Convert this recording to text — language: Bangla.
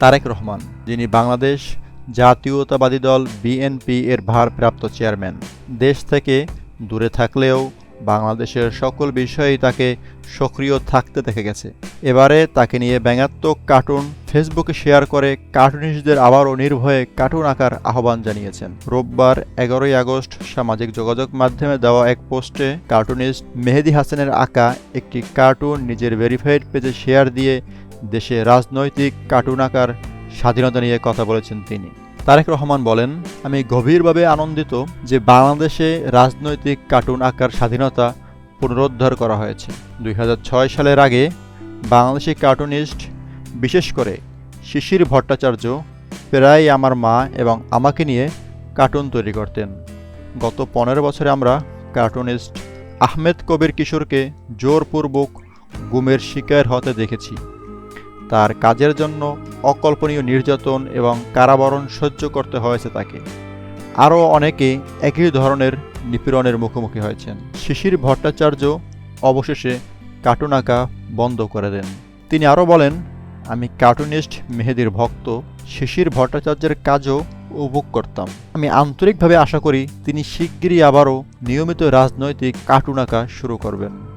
তারেক রহমান, যিনি বাংলাদেশ জাতীয়তাবাদী দল বিএনপি এর ভারপ্রাপ্ত চেয়ারম্যান। দেশ থেকে দূরে থাকলেও বাংলাদেশের সকল বিষয়েই তাকে সক্রিয় থাকতে দেখা গেছে। এবারে তাকে নিয়ে ব্যঙ্গাত্মক কার্টুন ফেসবুকে শেয়ার করে কার্টুনিস্টদের আবারও নির্ভয়ে কার্টুন আঁকার আহ্বান জানিয়েছেন। রোববার এগারোই আগস্ট সামাজিক যোগাযোগ মাধ্যমে দেওয়া এক পোস্টে কার্টুনিস্ট মেহেদি হাসানের আঁকা একটি কার্টুন নিজের ভেরিফাইড পেজে শেয়ার দিয়ে দেশে রাজনৈতিক কার্টুন আঁকার স্বাধীনতা নিয়ে কথা বলেছেন তিনি। তারেক রহমান বলেন, আমি গভীরভাবে আনন্দিত যে বাংলাদেশে রাজনৈতিক কার্টুন আঁকার স্বাধীনতা পুনরুদ্ধার করা হয়েছে। দুই হাজার ছয় সালের আগে বাংলাদেশি কার্টুনিস্ট, বিশেষ করে শিশির ভট্টাচার্য প্রায় আমার মা এবং আমাকে নিয়ে কার্টুন তৈরি করতেন। গত পনেরো বছরে আমরা কার্টুনিস্ট আহমেদ কবির কিশোরকে জোরপূর্বক গুমের শিকার হতে দেখেছি। তার কাজের জন্য অকল্পনীয় নির্যাতন এবং কারাবরণ সহ্য করতে হয়েছে তাকে। আরও অনেকে একই ধরনের নিপীড়নের মুখোমুখি হয়েছেন। শিশির ভট্টাচার্য অবশেষে কার্টুন আঁকা বন্ধ করে দেন। তিনি আরও বলেন, আমি কার্টুনিস্ট মেহেদির ভক্ত, শিশির ভট্টাচার্যের কাজও উপভোগ করতাম। আমি আন্তরিকভাবে আশা করি তিনি শিগগিরই আবারও নিয়মিত রাজনৈতিক কার্টুন আঁকা শুরু করবেন।